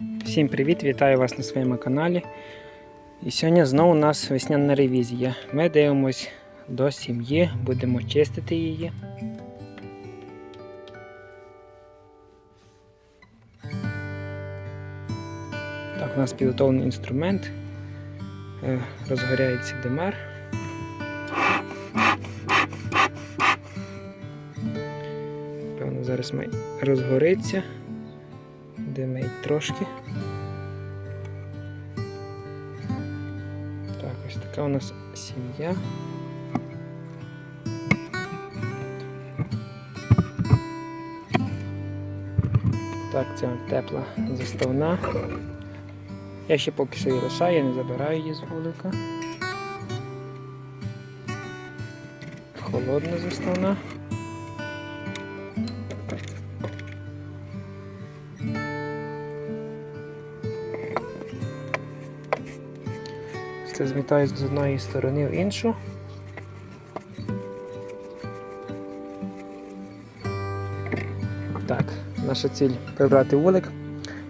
Всім привіт! Вітаю вас на своєму каналі. І сьогодні знову у нас весняна ревізія. Ми дивимось до сім'ї, будемо чистити її. Так, у нас підготовлений інструмент. Е, Розгоряється димар. Певно, зараз має розгориться. Трошки. Так, ось така у нас сім'я. Так, це тепла заставна. Я ще поки що її лишаю, я не забираю її з вулика. Холодна заставна. Це змітаю з одної сторони в іншу. Так, наша ціль прибрати вулик,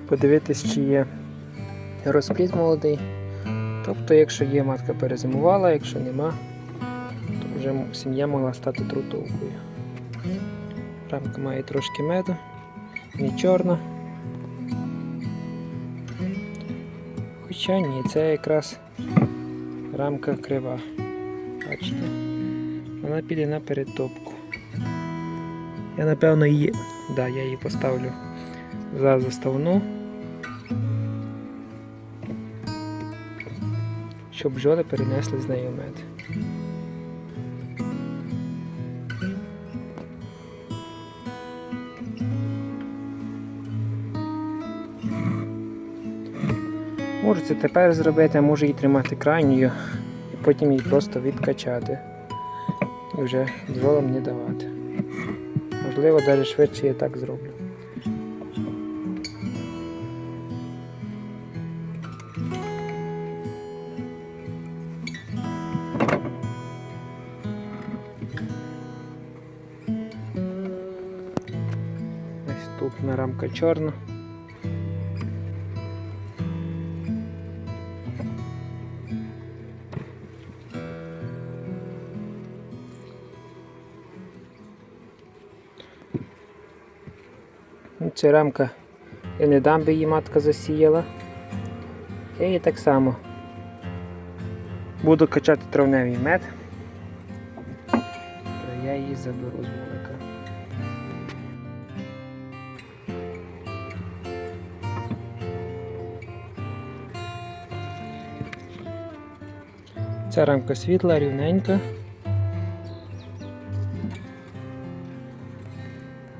подивитись, чи є розплід молодий. Тобто, якщо є, матка перезимувала, якщо нема, то вже сім'я могла стати трутовкою. Рамка має трошки меду, не чорна. Хоча ні, це якраз рамка крива. Бачите? Вона піде на перетопку. Я напевно її. Да, я її поставлю за заставну. Щоб бджоли перенесли з нею мед. Можу це тепер зробити, можу її тримати крайньою і потім її просто відкачати. І вже бджолам не давати. Можливо, навіть швидше я так зроблю. Ось тут на рамка чорна. Рамка я не дам би її матка засіяла. Я її так само буду качати травневий мед. То я її заберу з вулика. Ця рамка світла, рівненька.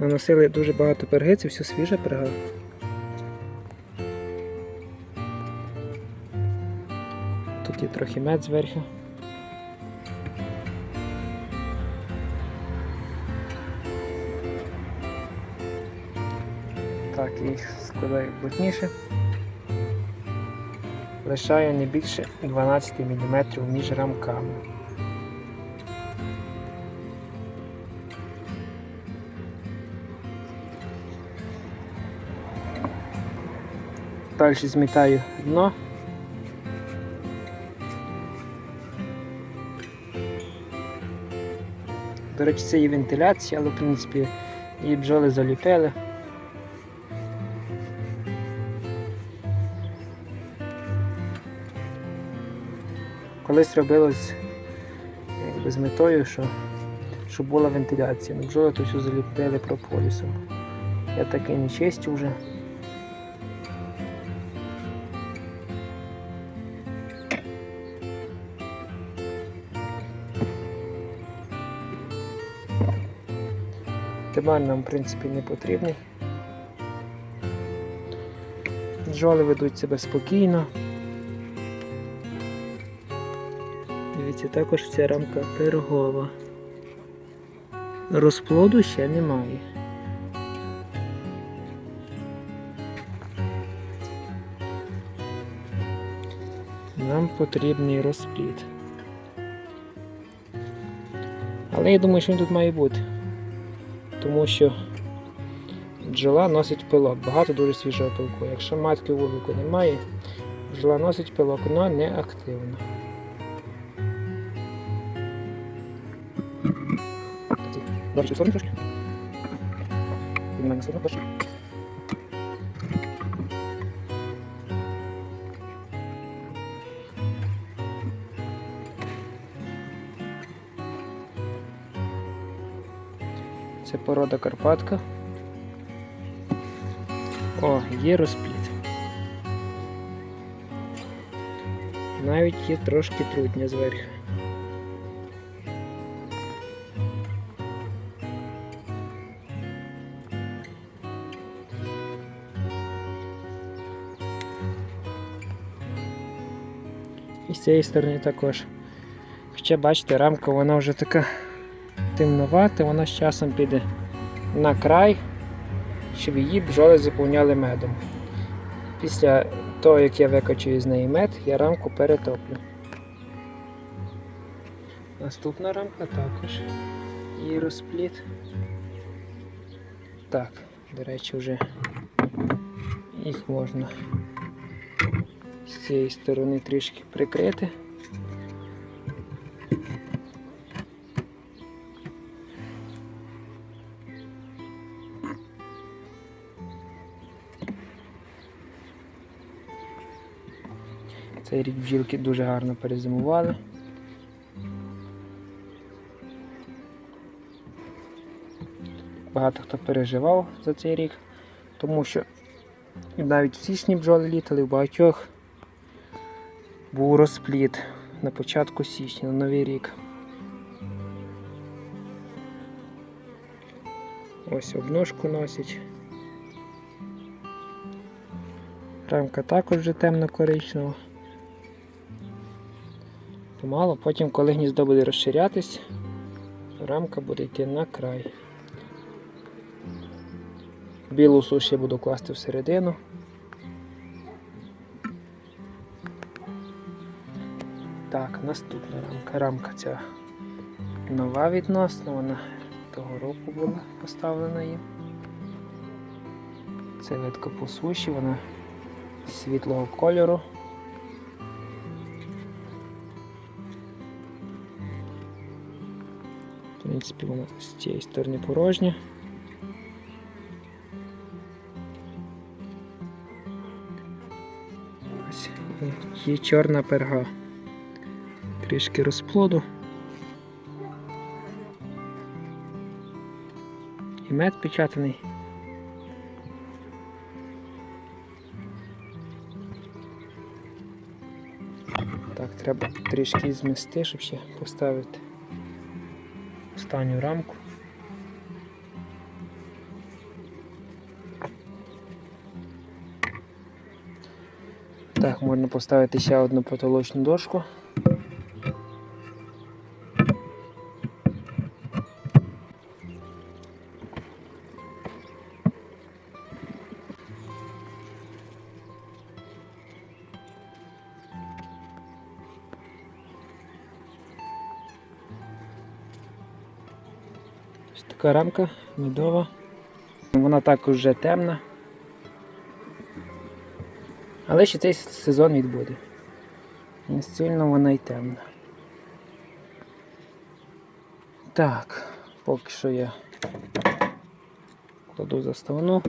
Наносили дуже багато перги, це все свіжа перга. Тут є трохи мед зверху. Так, їх складаю плотніше. Лишаю не більше 12 мм між рамками. Далі змітаю дно. До речі, це є вентиляція, але в принципі її бджоли заліпили. Колись робилось з метою, що, щоб була вентиляція. Бджоли то все заліпили прополісом. Я таки не чистю вже. Тимар нам, в принципі, не потрібний. Бджоли ведуть себе спокійно. Дивіться, також ця рамка пирогова. Розплоду ще немає. Нам потрібний розплід. Але я думаю, що він тут має бути. Тому що бджола носить пилок, багато дуже свіжого пилку. Якщо матки вулику немає, бджола носить пилок, але не активно. Піднімаємо сторону трошки. Це порода Карпатка. О, є розпліт. Навіть є трошки трутня зверху. І з цієї сторони також. Хоча бачите, рамка вона вже така темнувата, вона з часом піде на край, щоб її бджоли заповняли медом. Після того, як я викачую з неї мед, я рамку перетоплю. Наступна рамка також її розпліт. Так, до речі, вже їх можна з цієї сторони трішки прикрити. Цей рік бджілки дуже гарно перезимували. Багато хто переживав за цей рік, тому що навіть в січні бджоли літали, в багатьох був розпліт на початку січня, на Новий рік. Ось обножку носять. Рамка також вже темно-коричнева. Помало, потім, коли гніздо буде розширятись, рамка буде йти на край. Білу суш я буду класти всередину. Так, наступна рамка. Рамка ця нова відносно, вона того року була поставлена їм. Це видко по суші, вона світлого кольору. Принципі, вона з цієї сторони порожня. Ось є чорна перга. Трішки розплоду. І мед печатаний. Так, треба трішки змести, щоб ще поставити останню рамку. Так, можна поставити ще одну потолочну дошку. Така рамка медова. Вона також вже темна. Але ще цей сезон відбуде. Не сильно вона й темна. Так, поки що я кладу заставну.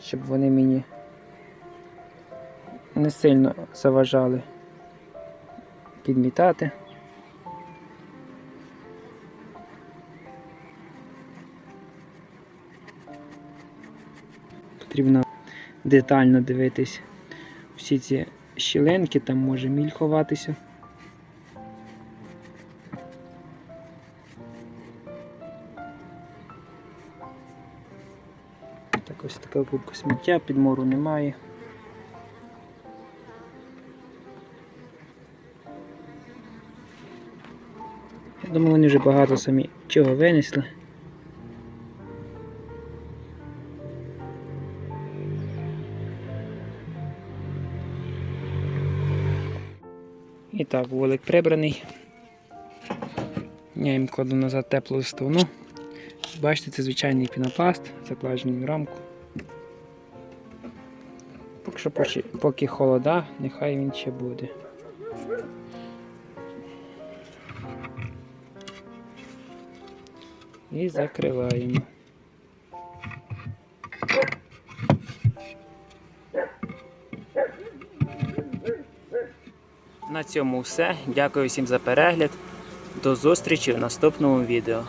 Щоб вони мені не сильно заважали підмітати. Потрібно детально дивитись всі ці щілинки, там може міль ховатися. Так ось така кубка сміття, підмору немає. Я думаю, вони вже багато самі чого винесли. І так, вулик прибраний. Я їм кладу назад теплу листовну. Бачите, це звичайний пінопласт, закладений в рамку. Поки що поки холода, нехай він ще буде. І закриваємо. На цьому все. Дякую всім за перегляд. До зустрічі в наступному відео.